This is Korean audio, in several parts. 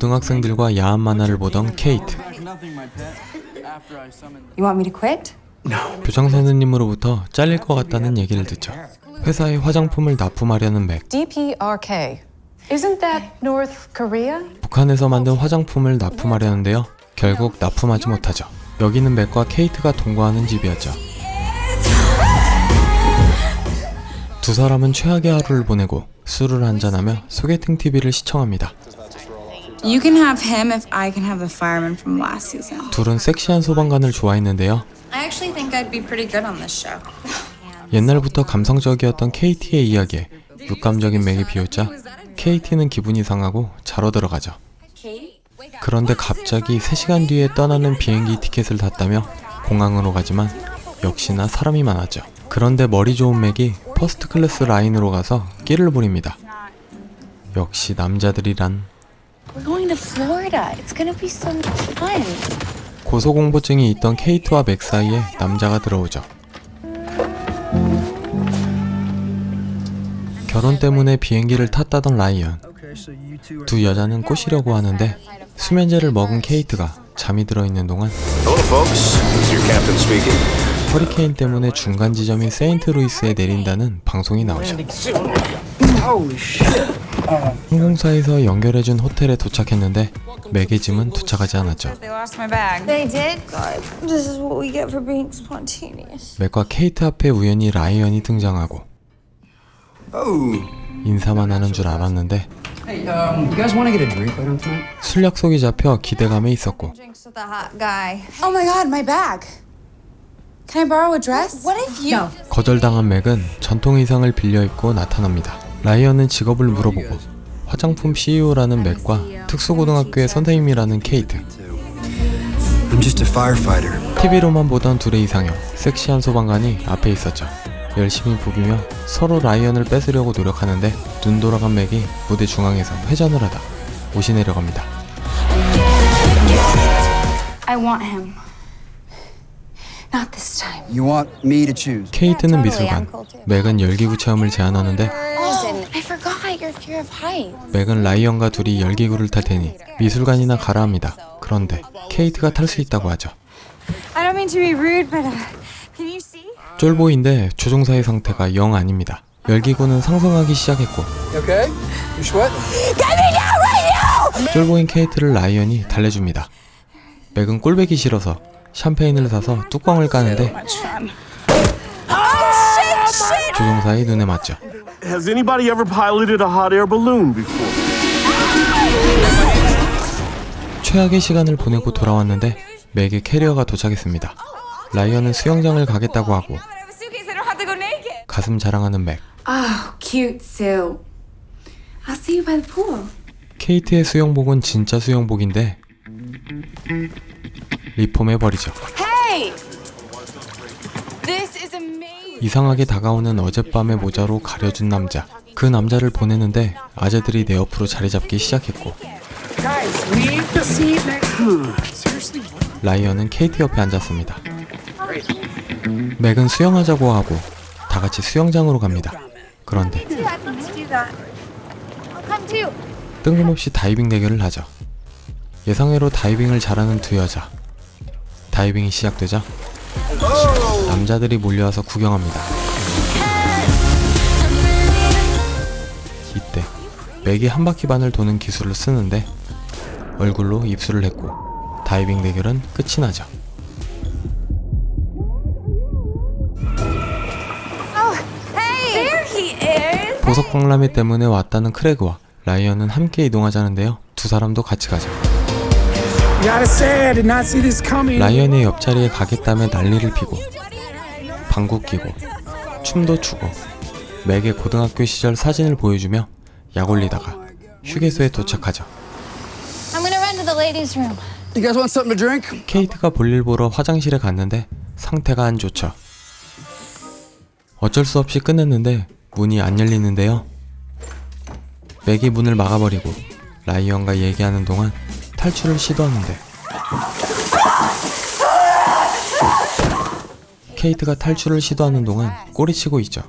고등학생들과 야한 만화를 보던 케이트. You want me to quit? 교장 선생님으로부터 잘릴 것 같다는 얘기를 듣죠. 회사에 화장품을 납품하려는 맥. DPRK. Isn't that North Korea? 북한에서 만든 화장품을 납품하려는데요. 결국 납품하지 못하죠. 여기는 맥과 케이트가 동거하는 집이었죠. 두 사람은 최악의 하루를 보내고 술을 한잔하며 소개팅 TV를 시청합니다. You can have him if I can have the fireman from last season. 둘은 섹시한 소방관을 좋아했는데요. I actually think I'd be pretty good on this show. 옛날부터 감성적이었던 KT의 이야기에 육감적인 맥이 비웃자 KT는 기분이 상하고 자러 들어가죠. 그런데 갑자기 3시간 뒤에 떠나는 비행기 티켓을 탔다며 공항으로 가지만 역시나 사람이 많았죠. 그런데 머리 좋은 맥이 퍼스트 클래스 라인으로 가서 끼를 부립니다. 역시 남자들이란 going to Florida. It's gonna be so much fun. 고소공포증이 있던 케이트와 맥 사이에 남자가 들어오죠. 결혼 때문에 비행기를 탔다던 라이언. 두 여자는 꼬시려고 하는데 수면제를 먹은 케이트가 잠이 들어있는 동안. 허리케인 때문에 중간 지점인 세인트루이스에 내린다는 방송이 나오죠. 항공사에서 연결해준 호텔에 도착했는데 맥의 짐은 도착하지 않았죠. They lost my bag. They did? God, this is what we get for being spontaneous. 맥과 케이트 앞에 우연히 라이언이 등장하고 인사만 하는 줄 알았는데 um? 술 약속이 잡혀 기대감에 있었고 Drinks with the hot guy. Oh my god, my bag. Can I borrow a dress? What if you? 거절당한 맥은 전통 의상을 빌려 입고 나타납니다. 라이언은 직업을 물어보고 화장품 CEO라는 맥과 특수고등학교의 선생님이라는 케이트 I'm just a firefighter. TV로만 보던 둘의 이상형 섹시한 소방관이 앞에 있었죠. 열심히 부비며 서로 라이언을 뺏으려고 노력하는데 눈 돌아간 맥이 무대 중앙에서 회전을 하다 옷이 내려갑니다. I want him. Not this time. You want me to choose? 케이트는 미술관. 맥은 열기구 체험을 제안하는데 Listen, I forgot your fear of heights. 맥은 라이언과 둘이 열기구를 탈 테니 미술관이나 가라 합니다. 그런데 케이트가 탈 수 있다고 하죠. I don't mean to be rude, but uh, can you see? 쫄보인데 조종사의 상태가 영 아닙니다. 열기구는 상승하기 시작했고 You okay? You sweating? 쫄보인 케이트를 라이언이 달래줍니다. 맥은 꼴배기 싫어서 샴페인을 사서 뚜껑을 까는데. 조종사의 눈에 맞죠. Has anybody ever piloted a hot air balloon before? 최악의 시간을 보내고 돌아왔는데 맥의 캐리어가 도착했습니다. 라이언은 수영장을 가겠다고 하고. 가슴 자랑하는 맥. Oh, cute Sue. I'll see you by the pool. 케이트의 수영복은 진짜 수영복인데 리폼해 버리죠. Hey! This is amazing. 이상하게 다가오는 어젯밤의 모자로 가려준 남자. 그 남자를 보내는데 아재들이 내 옆으로 자리 잡기 시작했고 라이언은 케이트 옆에 앉았습니다. 맥은 수영하자고 하고 다 같이 수영장으로 갑니다. 그런데 뜬금없이 다이빙 대결을 하죠. 예상외로 다이빙을 잘하는 두 여자. 다이빙이 시작되자 남자들이 몰려와서 구경합니다. 이때 맥이 한 바퀴 반을 도는 기술을 쓰는데 얼굴로 입술을 했고 다이빙 대결은 끝이 나죠. Is. 보석 박람회 때문에 왔다는 크레그와 라이언은 함께 이동하자는데요. 두 사람도 같이 가죠. 라이언의 옆자리에 가겠다며 난리를 피고 방구 끼고 춤도 추고 맥의 고등학교 시절 사진을 보여주며 약 올리다가 휴게소에 도착하죠. I'm gonna run to the ladies' room. You guys want something to drink? 케이트가 볼일 보러 화장실에 갔는데 상태가 안 좋죠. 어쩔 수 없이 끝냈는데 문이 안 열리는데요. 맥이 문을 막아버리고 라이언과 얘기하는 동안 탈출을 시도하는데 케이트가 탈출을 시도하는 동안 꼬리치고 있죠.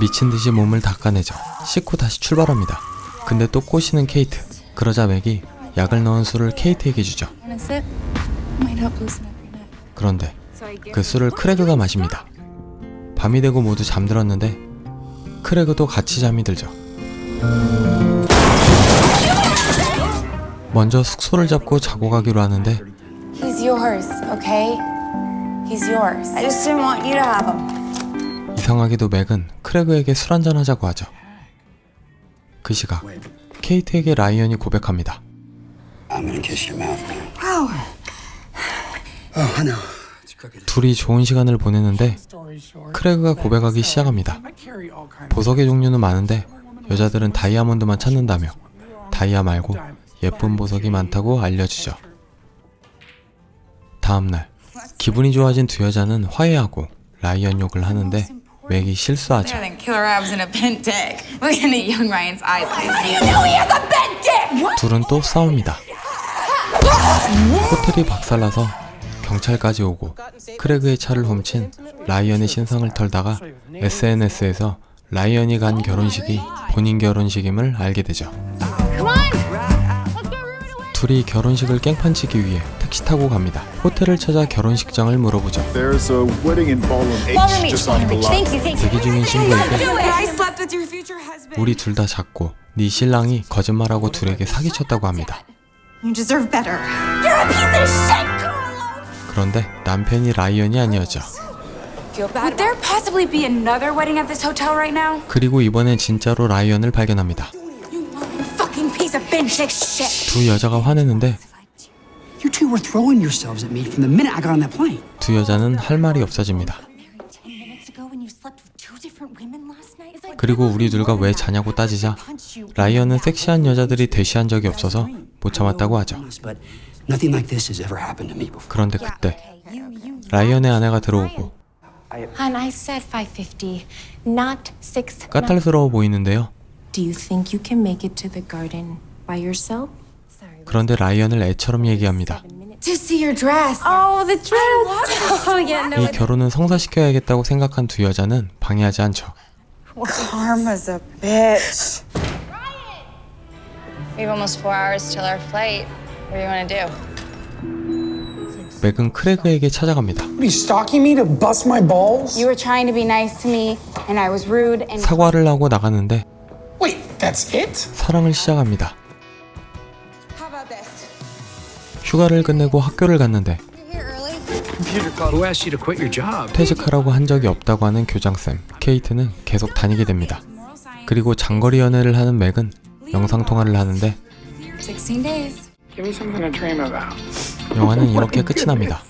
미친 듯이 몸을 닦아내죠. 씻고 다시 출발합니다. 근데 또 꼬시는 케이트. 그러자 맥이 약을 넣은 술을 케이트에게 주죠. 그런데 그 술을 크레그가 마십니다. 밤이 되고 모두 잠들었는데 크레그도 같이 잠이 들죠. 먼저 숙소를 잡고 자고 가기로 하는데 He's yours, okay? He's yours. I just didn't want you to have him. 이상하게도 맥은 크레그에게 술 한잔 하자고 하죠. 그 시각 케이트에게 라이언이 고백합니다. I'm gonna kiss your mouth now. Oh, I know. It's crooked. 둘이 좋은 시간을 보내는데. 크레그가 고백하기 시작합니다. 보석의 종류는 많은데 여자들은 다이아몬드만 찾는다며 다이아 말고 예쁜 보석이 많다고 알려주죠. 다음날 기분이 좋아진 두 여자는 화해하고 라이언 욕을 하는데 맥이 실수하죠. 둘은 또 싸웁니다. 호텔이 박살나서 경찰까지 오고 크레그의 차를 훔친 라이언의 신상을 털다가 SNS에서 라이언이 간 결혼식이 본인 결혼식임을 알게 되죠. 둘이 결혼식을 깽판치기 위해 택시 타고 갑니다. 호텔을 찾아 결혼식장을 물어보죠. 대기 중인 신부에게. 우리 둘 다 작고 네 신랑이 거짓말하고 둘에게 사기쳤다고 합니다. 그런데 남편이 라이언이 아니었죠. Would there possibly be another wedding at this hotel right now? 그리고 이번엔 진짜로 라이언을 발견합니다. You fucking piece of bent dick shit. 두 여자가 화내는데 You two were throwing yourselves at me from the minute I got on that plane. 두 여자는 할 말이 없어집니다. 그리고 우리 둘과 왜 자냐고 따지자 라이언은 섹시한 여자들이 대시한 적이 없어서 못 참았다고 하죠. But nothing like this has ever happened to me before. 그런데 그때 라이언의 아내가 들어오고 Hun, I said 550, not 6. 까탈스러워 보이는데요. Do you think you can make it to the garden by yourself? Sorry. 그런데 라이언을 애처럼 얘기합니다. To see your dress. Oh, the dress. Oh, yeah, no. 이 결혼은 성사시켜야겠다고 생각한 두 여자는 방해하지 않죠. Karma's a bitch. We have almost four hours till our flight. What do you want to do? 맥은 크레그에게 찾아갑니다. 사과를 하고 나가는데 Wait, that's it? 사랑을 시작합니다. How about this? 휴가를 끝내고 학교를 갔는데? 퇴직하라고 한 적이 없다고 하는 교장쌤 케이트는 계속 다니게 됩니다. 그리고 장거리 연애를 하는 맥은 영상통화를 하는데 16 days. Give me something to dream about. 영화는 이렇게 끝이 납니다.